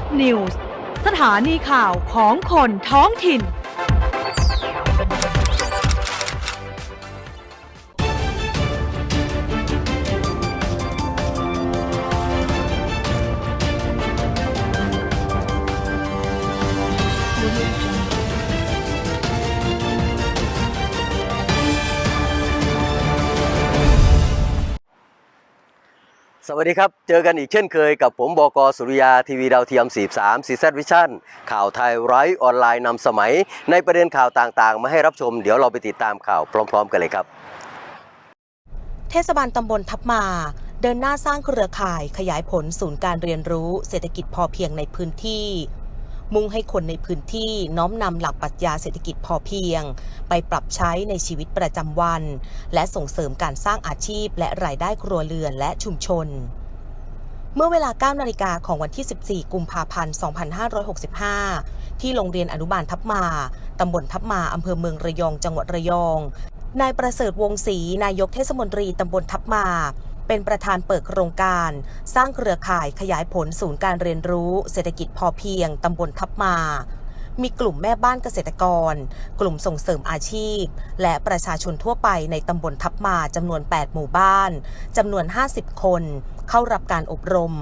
บนิวส์สถานีข่าวของคนท้องถิ่น สวัสดีครับ เจอกันอีกเช่นเคยกับผมบกสุริยาทีวีดาวเทียม 43 ซีซวิชั่นข่าวไทยไร้ออนไลน์นำสมัย ในประเด็นข่าวต่างๆ มาให้รับชม เดี๋ยวเราไปติดตามข่าวพร้อม ๆ กันเลยครับ เทศบาลตำบลทับมา เดินหน้าสร้างเครือข่ายขยายผลศูนย์การเรียนรู้เศรษฐกิจพอเพียงในพื้นที่ มุ่งให้คนในพื้นที่น้อมนำหลักปรัชญาเศรษฐกิจพอเพียง ไปปรับใช้ในชีวิตประจำวัน และส่งเสริมการสร้างอาชีพ และรายได้ครัวเรือนและชุมชนเมื่อเวลา 9 นาฬิกาของวันที่ 14 กุมภาพันธ์ 2565 ที่โรงเรียนอนุบาลทับมา ตำบลทับมา อำเภอเมืองระยอง จังหวัดระยอง นายประเสริฐวงศรี นายกเทศมนตรีตำบลทับมา เป็นประธานเปิดโครงการ สร้างเครือข่ายขยายผลศูนย์การเรียนรู้ เศรษฐกิจพอเพียงตำบลทับมา มีกลุ่มแม่บ้านเกษตรกร กลุ่มส่งเสริมอาชีพ และประชาชนทั่วไปในตำบลทับมาจำนวน 8 หมู่บ้านจำนวน 50 คน เข้ารับการอบรม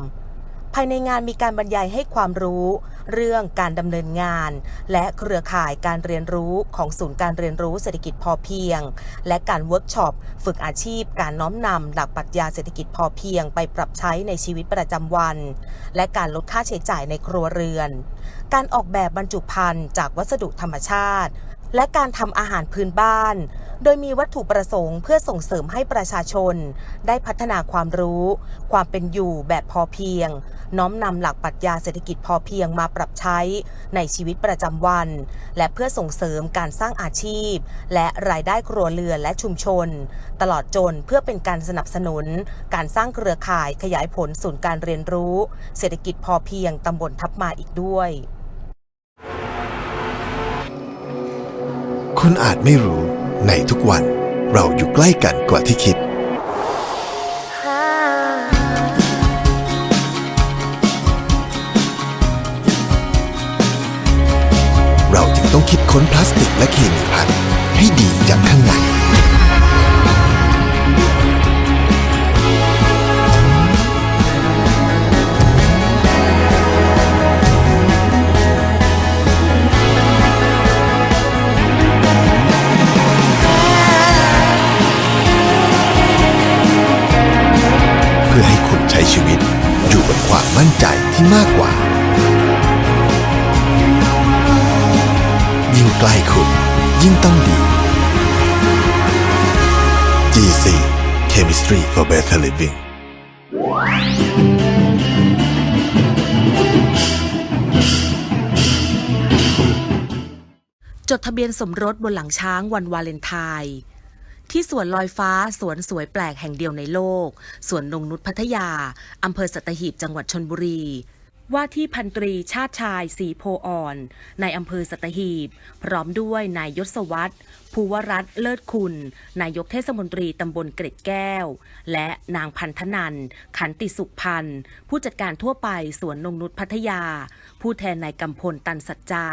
ายในงานมีการบรรยายให้ความรู้ เรื่องการดำเนินงาน และเครือข่ายการเรียนรู้ของศูนย์การเรียนรู้เศรษฐกิจพอเพียง และการเวิร์กช็อปฝึกอาชีพ การน้อมนำหลักปรัชญาเศรษฐกิจพอเพียง ไปปรับใช้ในชีวิตประจำวัน และการลดค่าใช้จ่ายในครัวเรือน การออกแบบบรรจุภัณฑ์จากวัสดุธรรมชาติ และการทำอาหารพื้นบ้าน โดยมีวัตถุประสงค์เพื่อส่งเสริมให้ประชาชน ได้พัฒนาความรู้ ความเป็นอยู่แบบพอเพียง น้อมนำหลักปรัชญาเศรษฐกิจพอเพียงมาปรับใช้ในชีวิตประจำวัน และเพื่อส่งเสริมการสร้างอาชีพ และรายได้ครัวเรือนและชุมชน ตลอดจนเพื่อเป็นการสนับสนุน การสร้างเครือข่ายขยายผลศูนย์การเรียนรู้ เศรษฐกิจพอเพียงตำบลทับมาอีกด้วย คุณอาจไม่รู้ในทุกวันเราอยู่ใกล้กันกว่าที่คิด เราจึงต้องคิดค้นพลาสติกและเคมีพันให้ดีจางข้าง ใกล้คุณยิ่งต้องดี GC Chemistry for Better Living จดทะเบียนสมรสบนหลังช้างวันวาเลนไทน์ที่สวนลอยฟ้าสวนสวยแปลกแห่งเดียวในโลก สวนนงนุษพัทยา อำเภอสัตหีบจังหวัดชนบุรี ว่าที่พันตรีชาติชายสีโพอ่อน ในอำเภอสัตหีบ พร้อมด้วยนายยศวัตรภูวรัตน์เลิศคุณ นายกเทศมนตรีตำบลเกร็ดแก้ว และนางพันธนัน ขันติสุขพันธ์ ผู้จัดการทั่วไปสวนนงนุษพัทยา ผู้แทนนายกำพลตันสัจจา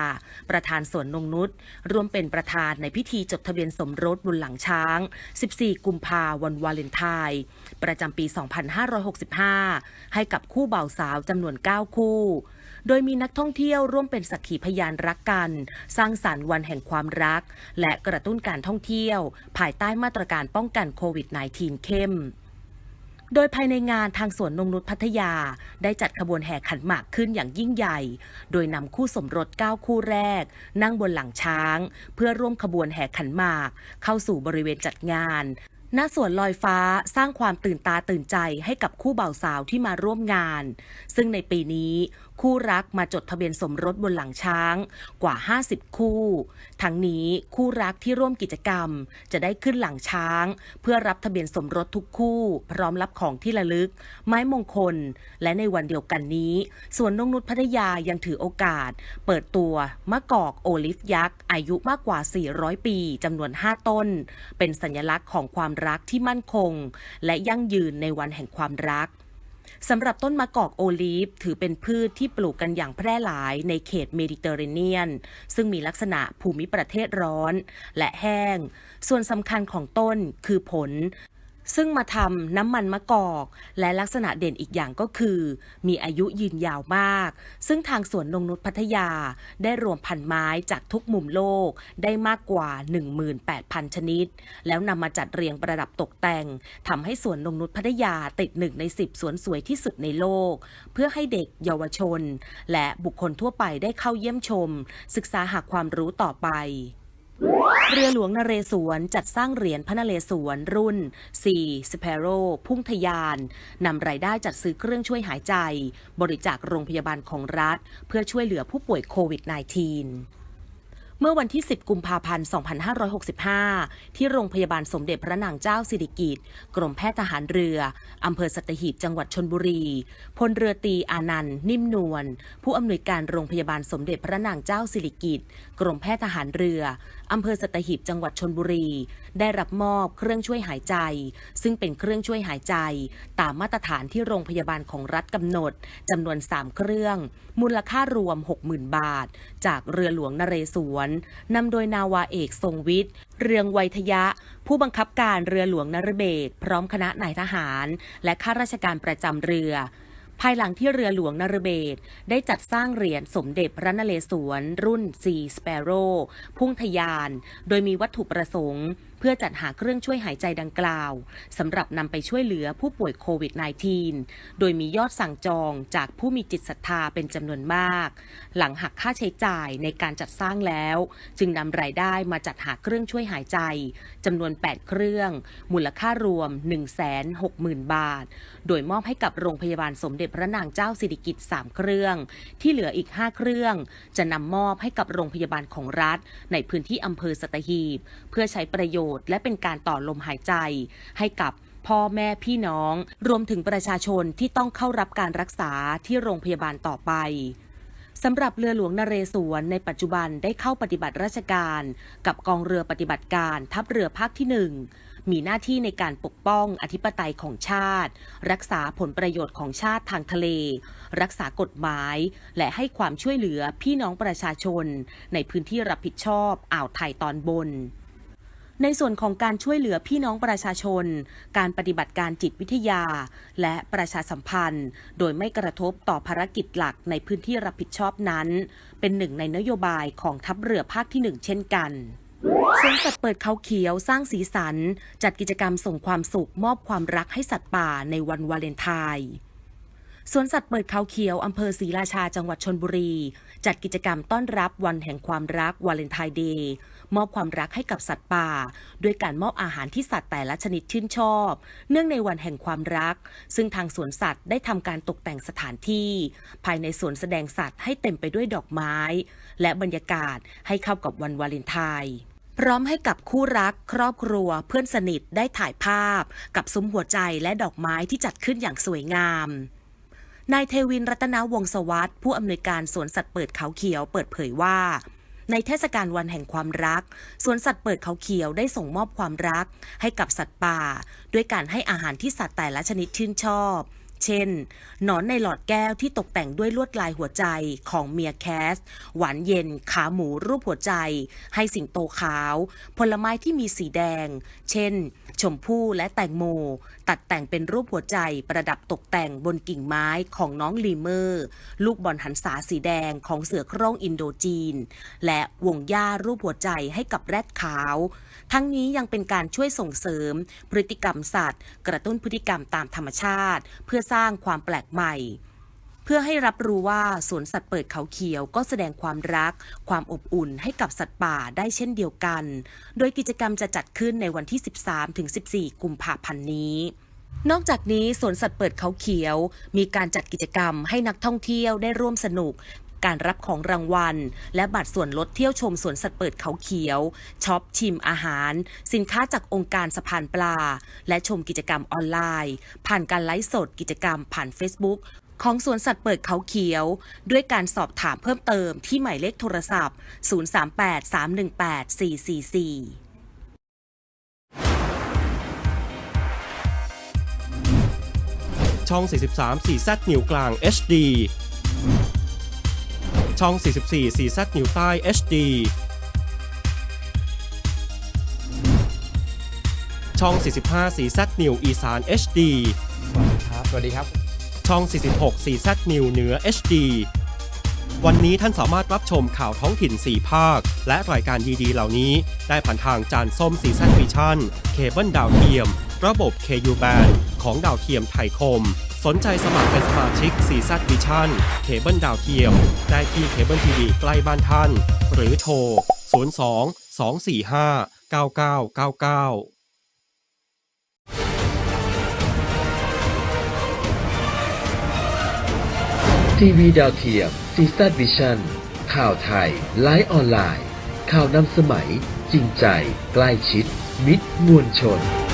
ประธานสวนนงนุษร่วมเป็นประธานในพิธีจดทะเบียนสมรสบนหลังช้าง 14 กุมภาวันวาเลนไทน์ประจำปี 2565 ให้กับคู่บ่าวสาวจำนวน 9 คู่ โดยมีนักท่องเที่ยวร่วมเป็นสักขีพยานรักกัน สร้างสรรค์วันแห่งความรัก และกระตุ้นการท่องเที่ยว ภายใต้มาตรการป้องกันโควิด -19 เข้มโดยภายในงานทางสวนนงนุษพัทยา ได้จัดขบวนแห่ขันหมากขึ้นอย่างยิ่งใหญ่ โดยนำคู่สมรส 9 คู่แรก นั่งบนหลังช้าง เพื่อร่วมขบวนแห่ขันหมาก เข้าสู่บริเวณจัดงานณสวนลอยฟ้าสร้างความตื่นตาตื่นใจให้กับคู่บ่าวสาวที่มาร่วมงาน ซึ่งในปีนี้คู่รักมาจดทะเบียนสมรสบนหลังช้างกว่า 50 คู่ ทั้งนี้คู่รักที่ร่วมกิจกรรม จะได้ขึ้นหลังช้าง เพื่อรับทะเบียนสมรสทุกคู่ พร้อมรับของที่ระลึก ไม้มงคล และในวันเดียวกันนี้ สวนนงนุชพัทยายังถือโอกาส เปิดตัวมะกอกโอลิฟยักษ์ อายุมากกว่า 400 ปีจำนวน 5 ต้น เป็นสัญลักษณ์ของความรักที่มั่นคง และยั่งยืนในวันแห่งความรัก สำหรับต้นมะกอกโอลีฟ ถือเป็นพืชที่ปลูกกันอย่างแพร่หลายในเขตเมดิเตอร์เรเนียน ซึ่งมีลักษณะภูมิประเทศร้อน และแห้ง ส่วนสำคัญของต้นคือผล ซึ่งมาทำน้ำมันมะกอก และลักษณะเด่นอีกอย่างก็คือ มีอายุยืนยาวมาก ซึ่งทางสวนนงนุษพัทยาได้รวมพันไม้จากทุกมุมโลกได้มากกว่า 18,000 ชนิด แล้วนำมาจัดเรียงประดับตกแต่งทำให้สวนนงนุษพัทยาติดหนึ่งใน 10 สวนสวยที่สุดในโลก เพื่อให้เด็กเยาวชน และบุคคลทั่วไปได้เข้าเยี่ยมชม ศึกษาหาความรู้ต่อไป เรือหลวงนเรศวรจัดสร้างเหรียญพระนเรศวรรุ่น4 Sparrow พุ่งทยาน นำรายได้จัดซื้อเครื่องช่วยหายใจ บริจาคโรงพยาบาลของรัฐ เพื่อช่วยเหลือผู้ป่วยโควิด -19 เมื่อวันที่ 10 กุมภาพันธ์ 2565 ที่โรงพยาบาลสมเด็จพระนางเจ้าสิริกิติ์ กรมแพทย์ทหารเรือ อำเภอสัตหีบ จังหวัดชนบุรี พลเรือตรีอานันต์ นิ่มนวล ผู้อำนวยการโรงพยาบาลสมเด็จพระนางเจ้าสิริกิติ์ กรมแพทย์ทหารเรืออำเภอสัตหีบจังหวัดชนบุรี ได้รับมอบเครื่องช่วยหายใจ ซึ่งเป็นเครื่องช่วยหายใจ ตามมาตรฐานที่โรงพยาบาลของรัฐกำหนดจำนวน 3 เครื่อง มูลค่ารวม 60,000 บาท จากเรือหลวงนเรศวรนำโดยนาวาเอกทรงวิทย์ เรืองไวยทยะ ผู้บังคับการเรือหลวงนรเบศพร้อมคณะนายทหาร และข้าราชการประจำเรือ ภายหลังที่เรือหลวงนรเบศได้จัดสร้างเหรียญสมเด็จพระนเรศวรรุ่น C Sparrow พุ่งทยาน โดยมีวัตถุประสงค์ พื่อจัดหาเครื่องช่วยหายใจดังกล่าวสำหรับนำไปช่วยเหลือผู้ป่วยโควิด -19 โดยมียอดสั่งจองจากผู้มีจิตศรัทธาเป็นจำนวนมาก หลังหักค่าใช้จ่ายในการจัดสร้างแล้ว จึงนำรายได้มาจัดหาเครื่องช่วยหายใจจำนวน 8 เครื่อง มูลค่ารวม 160,000 บาท โดยมอบให้กับโรงพยาบาลสมเด็จพระนางเจ้าสิริกิติ์3เครื่อง ที่เหลืออีก 5 เครื่อง จะนำมอบให้กับโรงพยาบาลของรัฐ ในพื้นที่อำเภอสตหีบ เพื่อใช้ประโยชน์และเป็นการต่อลมหายใจ ให้กับพ่อแม่พี่น้อง รวมถึงประชาชนที่ต้องเข้ารับการรักษาที่โรงพยาบาลต่อไปสำหรับเรือหลวงนเรศวรในปัจจุบันได้เข้าปฏิบัติราชการ กับกองเรือปฏิบัติการทัพเรือภาคที่หนึ่งมีหน้าที่ในการปกป้องอธิปไตยของชาติ รักษาผลประโยชน์ของชาติทางทะเล รักษากฎหมาย และให้ความช่วยเหลือพี่น้องประชาชน ในพื้นที่รับผิดชอบอ่าวไทยตอนบน ในส่วนของการช่วยเหลือพี่น้องประชาชน การปฏิบัติการจิตวิทยา และประชาสัมพันธ์ โดยไม่กระทบต่อภารกิจหลักในพื้นที่รับผิดชอบนั้น เป็นหนึ่งในนโยบายของทัพเรือภาคที่หนึ่งเช่นกันสวนสัตว์เปิดเขาเขียวสร้างสีสัน จัดกิจกรรมส่งความสุขมอบความรักให้สัตว์ป่าในวันวาเลนไทน์สวนสัตว์เปิดเขาเขียวอำเภอศรีราชาจังหวัดชนบุรี จัดกิจกรรมต้อนรับวันแห่งความรักวาเลนไทน์เดย์ มอบความรักให้กับสัตว์ป่า ด้วยการมอบอาหารที่สัตว์แต่ละชนิดชื่นชอบ เนื่องในวันแห่งความรัก ซึ่งทางสวนสัตว์ได้ทำการตกแต่งสถานที่ ภายในสวนแสดงสัตว์ให้เต็มไปด้วยดอกไม้ และบรรยากาศให้เข้ากับวันวาเลนไทน์พร้อมให้กับคู่รัก ครอบครัว เพื่อนสนิทได้ถ่ายภาพ กับซุ้มหัวใจและดอกไม้ที่จัดขึ้นอย่างสวยงามนายเทวินรัตนวงศ์สวัสด์ผู้อำนวยการสวนสัตว์เปิดเขาเขียวเปิดเผยว่า ในเทศกาลวันแห่งความรัก สวนสัตว์เปิดเขาเขียวได้ส่งมอบความรัก ให้กับสัตว์ป่า ด้วยการให้อาหารที่สัตว์แต่ละชนิดชื่นชอบ เช่น หนอนในหลอดแก้วที่ตกแต่งด้วยลวดลายหัวใจของเมียแคส หวานเย็น ขาหมูรูปหัวใจ ให้สิงโตขาว ผลไม้ที่มีสีแดง เช่น ชมพู่และแตงโม ตัดแต่งเป็นรูปหัวใจประดับตกแต่งบนกิ่งไม้ของน้องลีเมอร์ ลูกบอลหันษาสีแดงของเสือโคร่งอินโดจีน และวงหญ้ารูปหัวใจให้กับแรดขาว ทั้งนี้ยังเป็นการช่วยส่งเสริม พฤติกรรมสัตว์ กระตุ้นพฤติกรรมตามธรรมชาติ เพื่อสร้างความแปลกใหม่ เพื่อให้รับรู้ว่าสวนสัตว์เปิดเขาเขียวก็แสดงความรัก ความอบอุ่นให้กับสัตว์ป่าได้เช่นเดียวกัน โดยกิจกรรมจะจัดขึ้นในวันที่ 13-14 กุมภาพันธ์นี้นอกจากนี้สวนสัตว์เปิดเขาเขียว มีการจัดกิจกรรมให้นักท่องเที่ยวได้ร่วมสนุก การรับของรางวัล และบัตรส่วนลดเที่ยวชมสวนสัตว์เปิดเขาเขียวช็อปชิมอาหาร สินค้าจากองค์การสะพานปลา และชมกิจกรรมออนไลน์ ผ่านการไลฟ์สดกิจกรรมผ่าน Facebook ของสวนสัตว์เปิดเขาเขียว ด้วยการสอบถามเพิ่มเติมที่หมายเลขโทรศัพท์ 038 318 444ช่อง 43 4Z นิ้วกลาง HD ช่อง 44 4Z นิ้วใต้ HD ช่อง 45 4Z นิ้วอีสาน HD ครับ สวัสดีครับ ช่อง 46 4Z นิวเหนือ HD วันนี้ท่านสามารถรับชมข่าวท้องถิ่น 4 ภาค และรายการดีๆ เหล่านี้ ได้ผ่านทางจานส้ม 4Z Vision เคเบิลดาวเทียม ระบบ KU Band ของดาวเทียมไทยคม สนใจสมัครเป็นสมาชิก 4Z Vision เคเบิลดาวเทียม ได้ที่เคเบิลทีวีใกล้บ้านท่าน หรือโทร 02 245 9999 ทีวีดาวเทียมซีซัดวิชั่นข่าวไทย ไลฟ์ออนไลน์ ข่าวนำสมัย จริงใจ ใกล้ชิด มิตรมวลชน